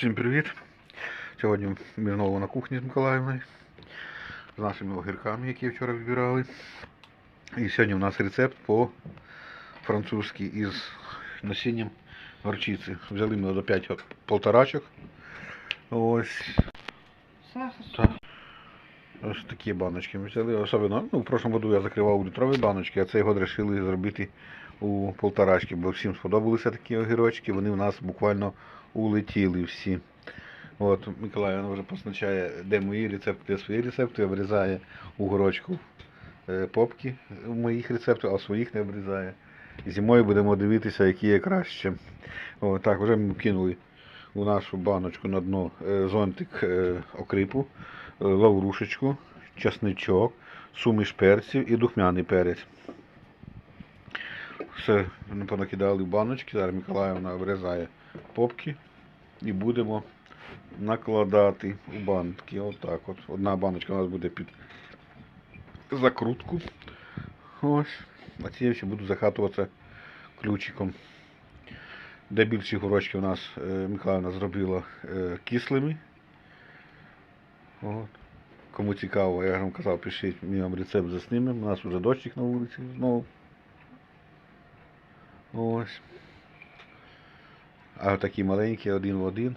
Всім привіт! Сьогодні ми знову на кухні з Миколаївною, з нашими огірками, які вчора вибирали. І сьогодні у нас рецепт по-французьки із насінням горчиці. Взяли ми до 5 полторачок. Ось, ось такі баночки ми взяли. Особливо, ну, в прошлому году я закривав літрові баночки, а цей год вирішили зробити у полторачки, бо всім сподобалися такі огірочки. Вони у нас буквально улетіли всі. От, Миколаївна вже позначає, де мої рецепти, де свої рецепти, обрізає у горочку е, попки в моїх рецептах, а своїх не обрізає. Зимою будемо дивитися, які є краще. О, так, вже ми кинули у нашу баночку на дно е, зонтик е, окрипу, лаврушечку, часничок, суміш перців і духмяний перець. Все понакидали в баночки, зараз Миколаївна обрізає попки і будемо накладати у банки. Отак от. Одна баночка у нас буде під закрутку. Ось. А ці всі буду захатуватися ключиком. Де більші горочки у нас е, Миколаївна зробила е, кислими. От. Кому цікаво, я вам казав, пишіть, ми вам рецепт заснімемо. У нас вже дощик на вулиці знову. Ось. А такі маленькі, один в один.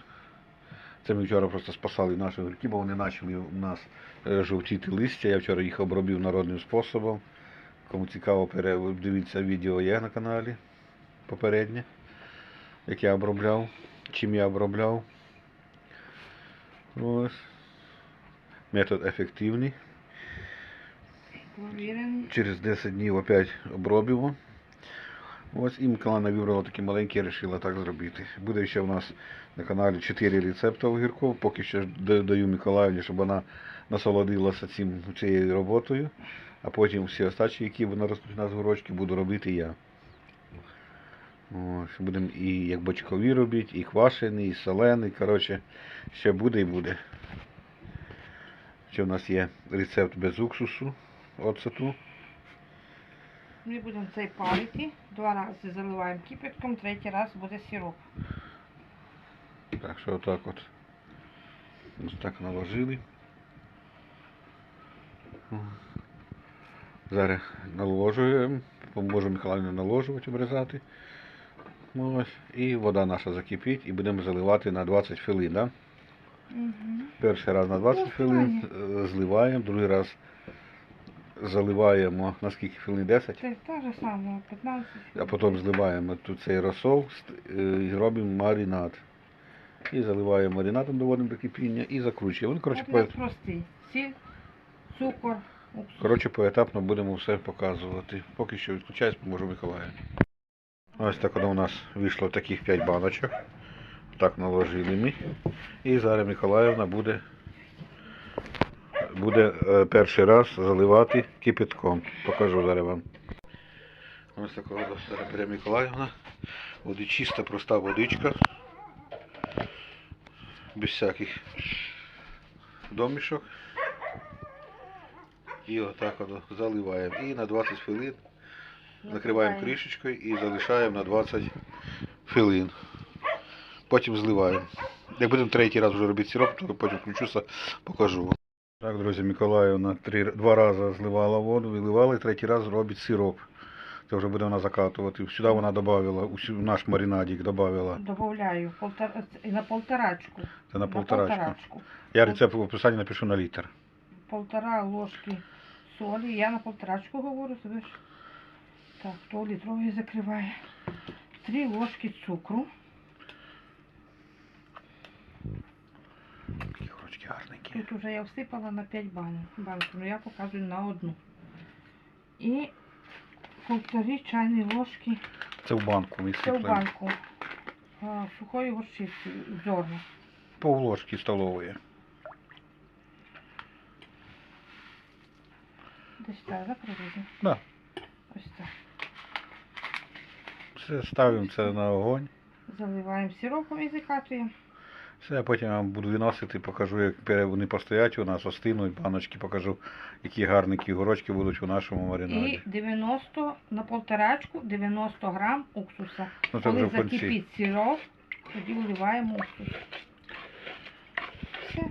Це ми вчора просто спасали наші огірки, бо вони почали у нас е, жовтіти листя. Я вчора їх обробив народним способом. Кому цікаво, дивіться відео є на каналі попереднє, як я обробляв, чим я обробляв. Ось. Метод ефективний. Через 10 днів опять обробимо. Ось і Миколаївна вибрала такі маленькі вирішила так зробити. Буде ще у нас на каналі 4 рецепти огірків. Поки що да- даю Миколаївні, щоб вона насолодилася цим, цією роботою. А потім всі остачі, які вона ростуть у нас горочки, буду робити я. Ось, будемо і як бочкові робити, і квашений, і солений. Коротше, ще буде і буде. Ще у нас є рецепт без уксусу. Оцету. Ми будемо цей парити. Два рази заливаємо кипятком, третій раз буде сироп. Так що отак от. Ось так наложили. Зараз наложуємо. Поможу Михайловні наложувати, обрізати. Ось. І вода наша закипить і будемо заливати на 20 хвилин. Да? Угу. Перший раз на 20 Ну, хвилин е, зливаємо, другий раз заливаємо на скільки хвилин 10, Це те ж саме, 15. а потім зливаємо тут цей розсол е, і робимо маринад. І заливаємо маринадом, доводимо до кипіння і закручуємо. Коротше, по, простий. Сіль, цукор, уксус. коротше, поетапно будемо все показувати. Поки що відключаюсь, поможу Миколаю. Ось так воно у нас вийшло таких 5 баночок. Так наложили ми. І зараз Миколаївна буде, буде е, перший раз заливати кипятком. Покажу зараз вам. Ось така вода бере Миколаївна. Буде чиста, проста водичка. Без всяких домішок. І отак от заливаємо. І на 20 хвилин накриваємо кришечкою і залишаємо на 20 хвилин. Потім зливаємо. Як будемо третій раз вже робити сироп, то потім включуся, покажу. Так, друзі, Миколаївна три, два рази зливала воду, виливала і третій раз робить сироп. Це вже буде вона закатувати. Сюди вона додавала, усю- наш маринадик додавала. Добавляю полтора, на полторачку. Це на полторачку. полторачку. Я рецепт в описанні напишу на літр. Полтора ложки солі. Я на полторачку говорю, ж. Так, то літровий закриває. Три ложки цукру. Такі гарненькі. Тут уже я всипала на 5 банок. банок, ну я показую на одну. І полтори чайні ложки Це в банку це в банку а, сухої горчиці зерна. Пов ложки столової. Десь так, да, приблизно? Да. Ось так. Все ставимо це на огонь. Заливаємо сиропом і закатуємо. Все, я потім вам буду виносити, покажу, як вони постоять у нас, остинуть, баночки покажу, які гарні кігурочки будуть у нашому маринаді. І 90 на полторачку 90 грам уксуса. Ну, це Коли вже в закипить сироп, тоді вливаємо уксус. Все.